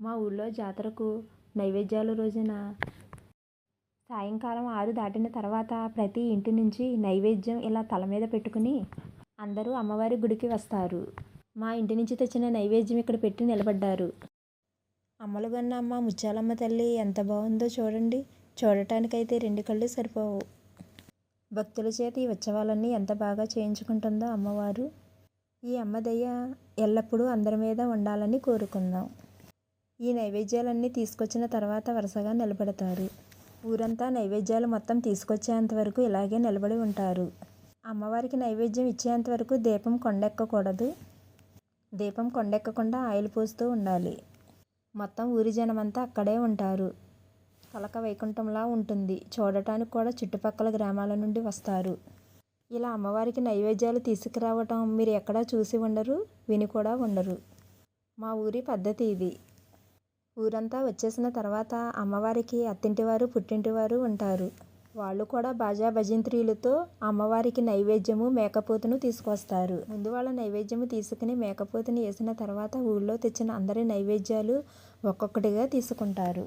మా ఊళ్ళో జాతరకు నైవేద్యాల రోజున సాయంకాలం ఆరు దాటిన తర్వాత ప్రతి ఇంటి నుంచి నైవేద్యం ఇలా తల మీద పెట్టుకుని అందరూ అమ్మవారి గుడికి వస్తారు. మా ఇంటి నుంచి తెచ్చిన నైవేద్యం ఇక్కడ పెట్టి నిలబడ్డారు. అమ్మలుగన్న అమ్మ ముత్యాలమ్మ తల్లి ఎంత బాగుందో చూడండి. చూడటానికైతే రెండు కళ్ళు సరిపోవు. భక్తుల చేత ఈ ఉత్సవాలన్నీ ఎంత బాగా చేయించుకుంటుందో అమ్మవారు. ఈ అమ్మదయ్య ఎల్లప్పుడూ అందరి మీద ఉండాలని కోరుకుందాం. ఈ నైవేద్యాలన్నీ తీసుకొచ్చిన తర్వాత వరుసగా నిలబెడతారు. ఊరంతా నైవేద్యాలు మొత్తం తీసుకొచ్చేంత వరకు ఇలాగే నిలబడి ఉంటారు. అమ్మవారికి నైవేద్యం ఇచ్చేంత వరకు దీపం కొండెక్కకూడదు. దీపం కొండెక్కకుండా ఆయిల్ పోస్తూ ఉండాలి. మొత్తం ఊరి జనమంతా అక్కడే ఉంటారు. కలక వైకుంఠంలా ఉంటుంది. చూడటానికి కూడా చుట్టుపక్కల గ్రామాల నుండి వస్తారు. ఇలా అమ్మవారికి నైవేద్యాలు తీసుకురావటం మీరు ఎక్కడా చూసి ఉండరు విని కూడా ఉండరు. మా ఊరి పద్ధతి ఇది. ఊరంతా వచ్చేసిన తర్వాత అమ్మవారికి అత్తింటివారు పుట్టింటివారు ఉంటారు. వాళ్ళు కూడా బాజా భజంత్రీలతో అమ్మవారికి నైవేద్యము మేకపోతును తీసుకొస్తారు. ముందు వాళ్ళ నైవేద్యము తీసుకుని మేకపోతుని వేసిన తర్వాత ఊళ్ళో తెచ్చిన అందరి నైవేద్యాలు ఒక్కొక్కటిగా తీసుకుంటారు.